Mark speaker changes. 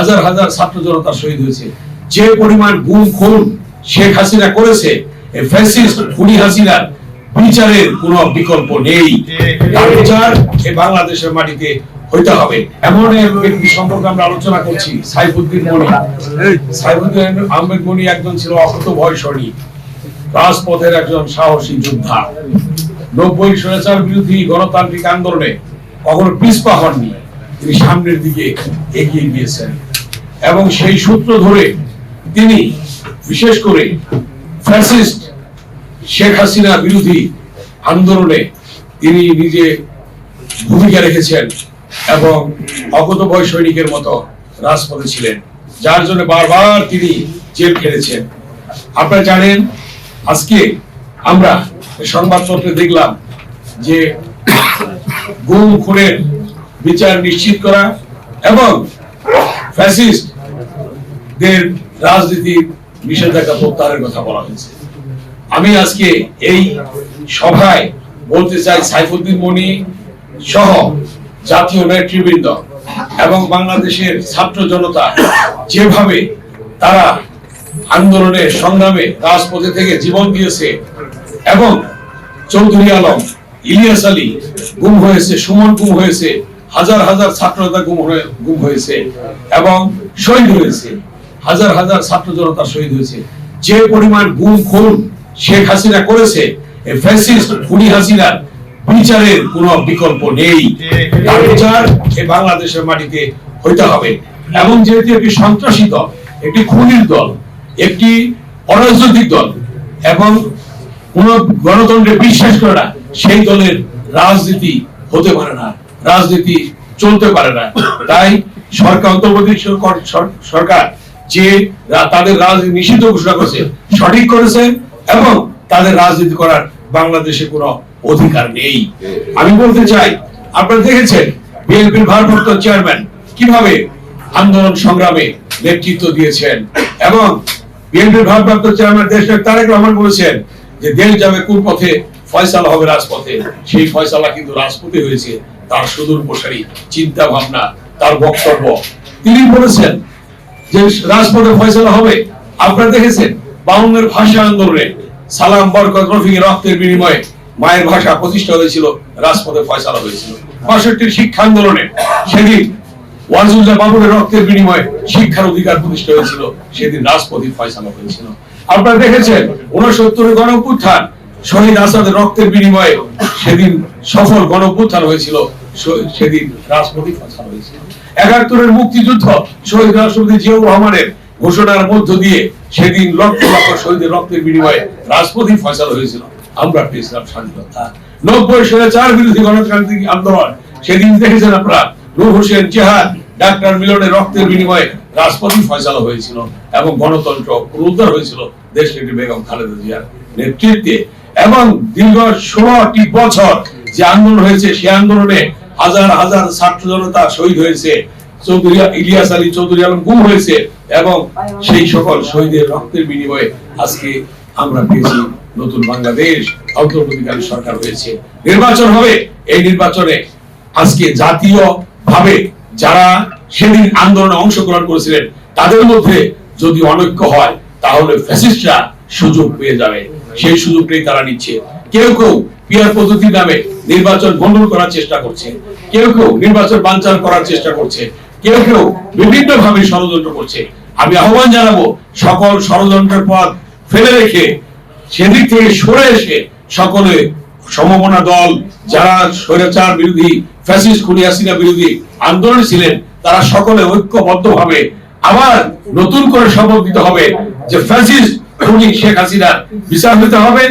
Speaker 1: হাজার হাজার ছাত্র জনতা শহীদ হয়েছে। যে পরিমাণ গুম, খুন শেখ হাসিনা করেছে হাসিনার বিচারের কোনো বিকল্প নেই। তার বিচার বাংলাদেশের মাটিতে হইতে হবে। এমন ব্যক্তি সম্পর্কে আমরা আলোচনা করছি, সাইফুদ্দিন সাইফুদ্দিন আহমেদ একজন ছিল অহত ভয় সৈনিক, রাজপথের একজন সাহসী যোদ্ধা। নব্বই স্বৈরাচার বিরোধী গণতান্ত্রিক আন্দোলনে কখনো পিছপা হননি। তিনি সামনের দিকে এগিয়ে গিয়েছেন। এবং সেই সূত্র ধরে তিনি, বিশেষ করে ফ্যাসিস্ট শেখ হাসিনা বিরোধী আন্দোলনে তিনি নিজে ভূমিকা রেখেছেন এবং অগত বয় সৈনিকের মতো রাজপথে ছিলেন, যার জন্য বারবার তিনি জেল খেলেছেন। আপনারা জানেন, আজকে আমরা সংবাদপত্রে দেখলাম যে গুম, খুনের বিচার নিশ্চিত করা এবং ফ্যাসিস্ট দের রাজনীতির নিষেধাজ্ঞা প্রত্যাহারের কথা বলা হয়েছে। আমি আজকে এই সভায় বলতে চাই সাইফুদ্দিন মনি সহ জাতীয় নেতৃবৃন্দ এবং বাংলাদেশের ছাত্র জনতা যেভাবে তারা আন্দোলনে সংগ্রামে রাজপথে থেকে জীবন দিয়েছে এবং চৌধুরী আলম, ইলিয়াস আলী গুম হয়েছে, সুমন গুম হয়েছে, হাজার হাজার ছাত্রতা গুম হয়ে গুম হয়েছে এবং শহীদ হয়েছে। হাজার হাজার ছাত্র জনতা শহীদ হয়েছে। যে পরিমাণ গুম, খুন শেখ হাসিনা করেছে হাসিনার বিচারের কোনো বিকল্প নেই। তার বিচার বাংলাদেশের মাটিতে হইতে হবে। এবং যেহেতু একটি সন্ত্রাসী দল, একটি খুনির দল, একটি অরাজনৈতিক দল, এবং কোন গণতন্ত্রে বিশ্বাস করে না, সেই দলের রাজনীতি হতে পারে না, রাজনীতি চলতে পারে না। তাই সরকার অন্তর্বর্তী সরকার যে তাদের রাজনীতি নিষিদ্ধ ঘোষণা করেছে, সঠিক করেছে, এবং তাদের রাজনীতি করার বাংলাদেশে কোনো অধিকার নেই। আমি বলতে চাই, আপনারা দেখেছেন বিএনপির ভারপ্রাপ্ত চেয়ারম্যান কীভাবে আন্দোলন সংগ্রামে নেতৃত্ব দিয়েছেন, এবং বিএনপির ভারপ্রাপ্ত চেয়ারম্যান দেশ তারেক রহমান বলেছেন যে দেশ যাবে কোন পথে, ফয়সালা হবে রাজপথে। সেই ফয়সালা কিন্তু রাজপথে হয়েছে, তার সুদূর প্রসারী চিন্তা ভাবনা তার বক্তব্য। তিনি বলেছেন যে রাজপথে ফয়সালা হবে, আপনারা দেখেছেন বাউন্নের ভাষা আন্দোলনে সালাম, বরকত, রফিক রক্তের বিনিময়ে মায়ের ভাষা প্রতিষ্ঠা হয়েছিল, রাজপথে ফয়সালা হয়েছিল। বাষট্টির শিক্ষা আন্দোলনে সেদিন ওয়াজুল্লাহ বাবুরের রক্তের বিনিময়ে শিক্ষার অধিকার প্রতিষ্ঠা হয়েছিল, সেদিন রাজপথে ফয়সালা হয়েছিল। আপনারা দেখেছেন, উনসত্তরের গণপুত্থান, শহীদ আসাদের রক্তের বিনিময়ে সেদিন সফল গণপুত্থান হয়েছিল সেদিন রাজপথে ফয়সালা হয়েছিল একাত্তরের মুক্তিযুদ্ধ, শহীদ রাষ্ট্রপতি জিয়াউর রহমানের ঘোষণার মধ্য দিয়ে সেদিন লক্ষ লক্ষ শহীদের রক্তের বিনিময়ে রাজপথই ফয়সালা হয়েছিল। আমরা পেয়েছিলাম স্বাধীনতা। নব্বই সালে চার বিরোধী গণতান্ত্রিক আন্দোলন। সেদিন দেখেছেন আপনারা, নূর হোসেন জেহাদ ডাক্তার মিলনের রক্তের বিনিময়ে রাজপথই ফয়সালা হয়েছিল এবং গণতন্ত্র পুনরুদ্ধার হয়েছিল দেশ বেগম খালেদা জিয়ার নেতৃত্বে এবং দীর্ঘ ষোলোটি বছর যে আন্দোলন হয়েছে সেই আন্দোলনে হাজার হাজার ছাত্র জনতা শহীদ হয়েছে, চৌধুরী ইলিয়াস আলী, চৌধুরী আলম গুম হয়েছে এবং সেই সকল শহীদের রক্তের বিনিময়ে আজকে আমরা পেয়েছি নতুন বাংলাদেশ, অন্তর্বর্তীকালীন সরকার হয়েছে। নির্বাচন হবে, এই নির্বাচনে আজকে জাতীয় ভাবে যারা সেদিন আন্দোলনে অংশগ্রহণ করেছিলেন, তাদের মধ্যে যদি অনৈক্য হয়, তাহলে ফ্যাসিস্টরা সুযোগ পেয়ে যাবে। সেই সুযোগটাই তারা নিচ্ছে। কেউ কেউ পিয়ার পদ্ধতি নামে নির্বাচন গন্ডল করার চেষ্টা করছে। কেউ কেউ নির্বাচন বানচাল করার চেষ্টা করছে। কেউ কেউ বিভিন্ন ভাবে ষড়যন্ত্র করছে। আমি আহ্বান জানাব, সকল ষড়যন্ত্রের পথ ফেলে রেখে, সেদিক থেকে সরে এসে সকলে সমমনা দল, যারা স্বৈরাচার বিরোধী, ফ্যাসিস্ট খুনি হাসিনা বিরোধী আন্দোলনে ছিলেন, তারা সকলে ঐক্যবদ্ধ ভাবে আবার নতুন করে শপথ দিতে হবে যে ফ্যাসিস্ট খুনি শেখ হাসিনার বিচার হতে হবে।